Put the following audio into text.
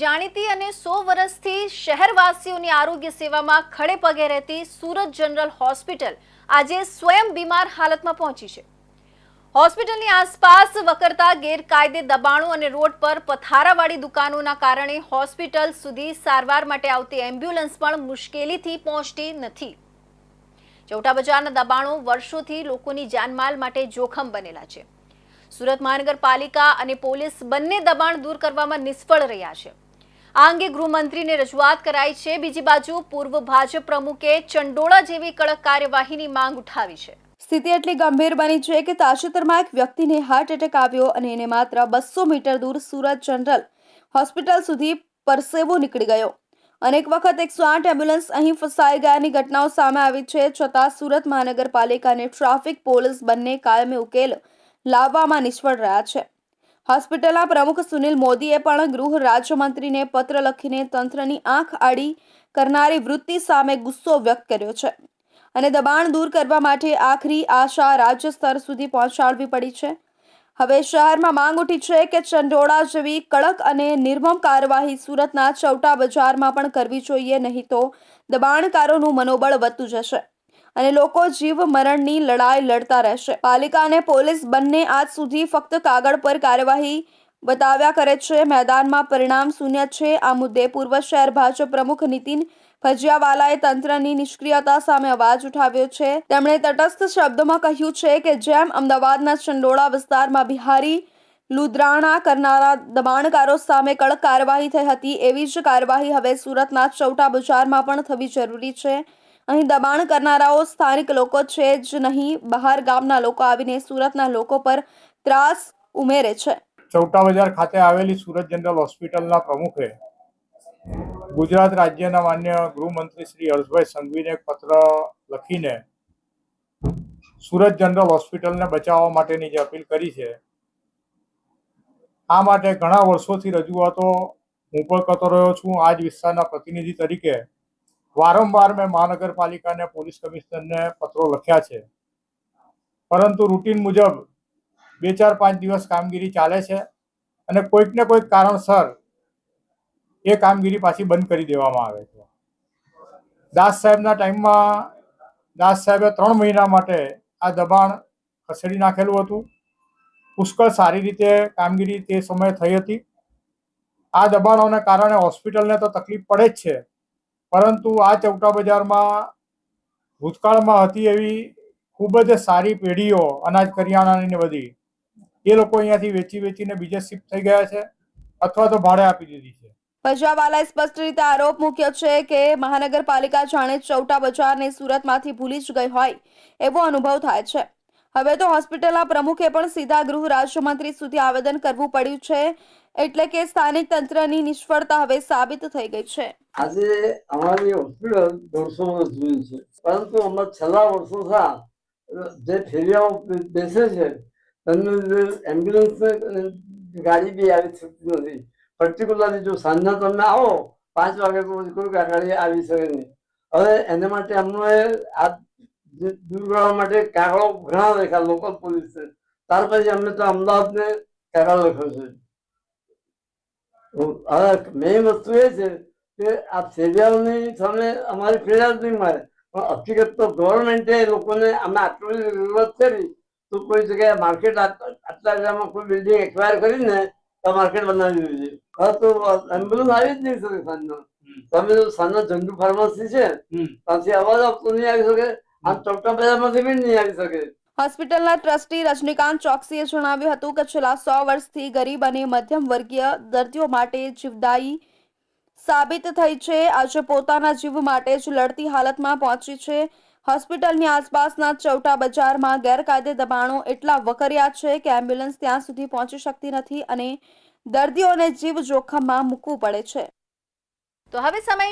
જાણીતી અને સો વર્ષથી શહેરવાસીઓની આરોગ્ય સેવામાં ખડે પગે રહેતી સુરત જનરલ હોસ્પિટલ આજે સ્વયં બીમાર હાલતમાં પહોંચી છે. હોસ્પિટલની આસપાસ વકરતા ગેરકાયદે દબાણો અને રોડ પર પથારાવાળી દુકાનોના કારણે હોસ્પિટલ સુધી સારવાર માટે આવતી એમ્બ્યુલન્સ પણ મુશ્કેલીથી પહોંચતી નથી. ચૌટા બજારના દબાણો વર્ષોથી લોકોની જાનમાલ માટે જોખમ બનેલા છે. સુરત મહાનગરપાલિકા અને પોલીસ બંને દબાણ દૂર કરવામાં નિષ્ફળ રહ્યા છે. આ અંગે ગૃહમંત્રીને રજૂઆત કરાઈ છે. બીજી બાજુ પૂર્વ ભાજપ પ્રમુખે ચંડોળા જેવી કડક કાર્યવાહીની માંગ ઉઠાવી છે. સ્થિતિ એટલી ગંભીર બની છે કે તાજેતરમાં એક વ્યક્તિને હાર્ટ એટેક આવ્યો અને એને માત્ર બસો મીટર દૂર સુરત જનરલ હોસ્પિટલ સુધી પરસેવો નીકળી ગયો. અનેક વખત એકસો આઠ એમ્બ્યુલન્સ અહીં ફસાઈ ગયાની ઘટનાઓ સામે આવી છે, છતાં સુરત મહાનગરપાલિકા અને ટ્રાફિક પોલીસ બંને કાયમી ઉકેલ લાવવામાં નિષ્ફળ રહ્યા છે. હોસ્પિટલના પ્રમુખ સુનિલ મોદીએ પણ ગૃહ રાજ્યમંત્રીને પત્ર લખીને તંત્રની આંખ આડી કરનારી વૃત્તિ સામે ગુસ્સો વ્યક્ત કર્યો છે. અને દબાણ દૂર કરવા માટે આખરી આશા રાજ્ય સ્તર સુધી પહોંચાડવી પડી છે. હવે શહેરમાં માંગ ઉઠી છે કે ચંડોળા જેવી કડક અને નિર્મમ કાર્યવાહી સુરતના ચૌટા બજારમાં પણ કરવી જોઈએ, નહીં તો દબાણકારોનું મનોબળ વધતું જશે. અને લોકો જીવ મરણની લડાઈ લડતા રહેશે. પાલિકા અને પોલીસ બંને આજ સુધી ફક્ત કાગળ પર કાર્યવાહી બતાવ્યા કરે છે. મેદાનમાં પરિણામ શૂન્ય છે. આ મુદ્દે પૂર્વ શહેર ભાજપ પ્રમુખ નીતિન ભજીયાવાલાએ તંત્રની નિષ્ક્રિયતા સામે અવાજ ઉઠાવ્યો છે. તેમણે તટસ્થ શબ્દોમાં કહ્યું છે કે જેમ અમદાવાદના ચંડોળા વિસ્તારમાં બિહારી લુદ્રાણા કરનારા દબાણકારો સામે કડક કાર્યવાહી થઈ હતી, એવી જ કાર્યવાહી હવે સુરતના ચૌટા બજારમાં પણ થવી જરૂરી છે. અહીં દબાણ કરનારાઓ સ્થાનિક લોકો છે જ નહીં, બહાર ગામના લોકો આવીને સુરતના લોકો પર ત્રાસ ઉમેરે છે. ચૌટા બજાર ખાતે આવેલી સુરત જનરલ હોસ્પિટલના પ્રમુખે ગુજરાત રાજ્યના માન્ય ગૃહમંત્રી શ્રી હર્ષભાઈ સંઘવીને પત્ર લખીને સુરત જનરલ હોસ્પિટલને બચાવવા માટેની જે અપીલ કરી છે, આ માટે ઘણા વર્ષોથી રજૂઆતો હું પણ કરતો રહ્યો છું. આ જ વિસ્તારના પ્રતિનિધિ તરીકે વારંવાર મેં મહાનગરપાલિકાને, પોલીસ કમિશનરને પત્રો લખ્યા છે. પરંતુ રૂટીન મુજબ બે ચાર પાંચ દિવસ કામગીરી ચાલે છે અને કોઈક ને કોઈક કારણસર એ કામગીરી પાછી બંધ કરી દેવામાં આવે છે. દાસ સાહેબના ટાઈમમાં દાસ સાહેબે ત્રણ મહિના માટે આ દબાણ ખસેડી નાખેલું હતું. પુષ્કળ સારી રીતે કામગીરી તે સમયે થઈ હતી. આ દબાણોને કારણે હોસ્પિટલને તો તકલીફ પડે જ છે. પરંતુ આ ચૌટા બજારમાં ભૂતકાળમાં હતી એવી ખૂબ જ સારી પેઢીઓ, અનાજ કરિયાણાની બધી. એ લોકો અહીંયાથી વેચી વેચીને બીજે શિફ્ટ થઈ ગયા છે, અથવા તો ભાડે આપી દીધી છે. ભજાવાલાએ સ્પષ્ટ રીતે આરોપ મૂક્યો છે કે મહાનગરપાલિકા જાણે ચૌટા બજારને સુરતમાંથી ભૂલી જ ગઈ હોય એવો અનુભવ થાય છે. હવે તો હોસ્પિટલના પ્રમુખે પણ સીધા ગૃહ રાજ્યમંત્રી સુધી આવેદન કરવું પડ્યું છે. એટલે કે સ્થાનિક તંત્રની નિષ્ફળતા હવે સાબિત થઈ ગઈ છે. આજે અમારી હોસ્પિટલ દોઢસો વર્ષ જૂની છે. પરંતુ અમે છેલ્લા વર્ષો થા, જે ફેરિયાઓ બેસે છે તેમને એમ્બ્યુલન્સ ગાડી બી આવી શકતી નથી. પર્ટિક્યુલરલી જો સાંજના તમે આવો, પાંચ વાગે તો કોઈ ગાડી આવી શકે નહીં. હવે એને માટે અમને આ દૂર કરવા માટે કાગળો ઘણા લખ્યા લોકલ પોલીસે ત્યાર પછી અમને તો અમદાવાદને કાગળ લખ્યો છે. હવે મેઇન વસ્તુ એ છે કે આ સિરિયલની સામે અમારી ફરિયાદ નહીં મારે. પણ હકીકત તો ગવર્મેન્ટે લોકોને અમે આટલી જરૂરત કરી તો કોઈ જગ્યાએ માર્કેટ આટલા જગ્યામાં કોઈ બિલ્ડિંગ એક્વાયર કરીને તો માર્કેટ બનાવી દીધી હવે તો એમ્બ્યુલન્સ આવી જ નહીં શકે સાંજનો. તમે જો સાંજનો જંગુ ફાર્મસી છે ત્યાંથી અવાજ આપતો નહીં આવી શકે. આ ચોકટા બજારમાંથી બી નહીં આવી શકે. હોસ્પિટલના ટ્રસ્ટી રજનીકાંત ચોકસીએ જણાવ્યું હતું કે છેલ્લા સો વર્ષથી ગરીબ અને મધ્યમ વર્ગીય દર્દીઓ માટે જીવદાયી સાબિત થઈ છે. આજે પોતાના જીવ માટે જ લડતી હાલતમાં પહોંચી છે. હોસ્પિટલની આસપાસના ચૌટા બજારમાં ગેરકાયદે દબાણો એટલા વકર્યા છે કે એમ્બ્યુલન્સ ત્યાં સુધી પહોંચી શકતી નથી અને દર્દીઓને જીવ જોખમમાં મૂકવું પડે છે. તો હવે સમય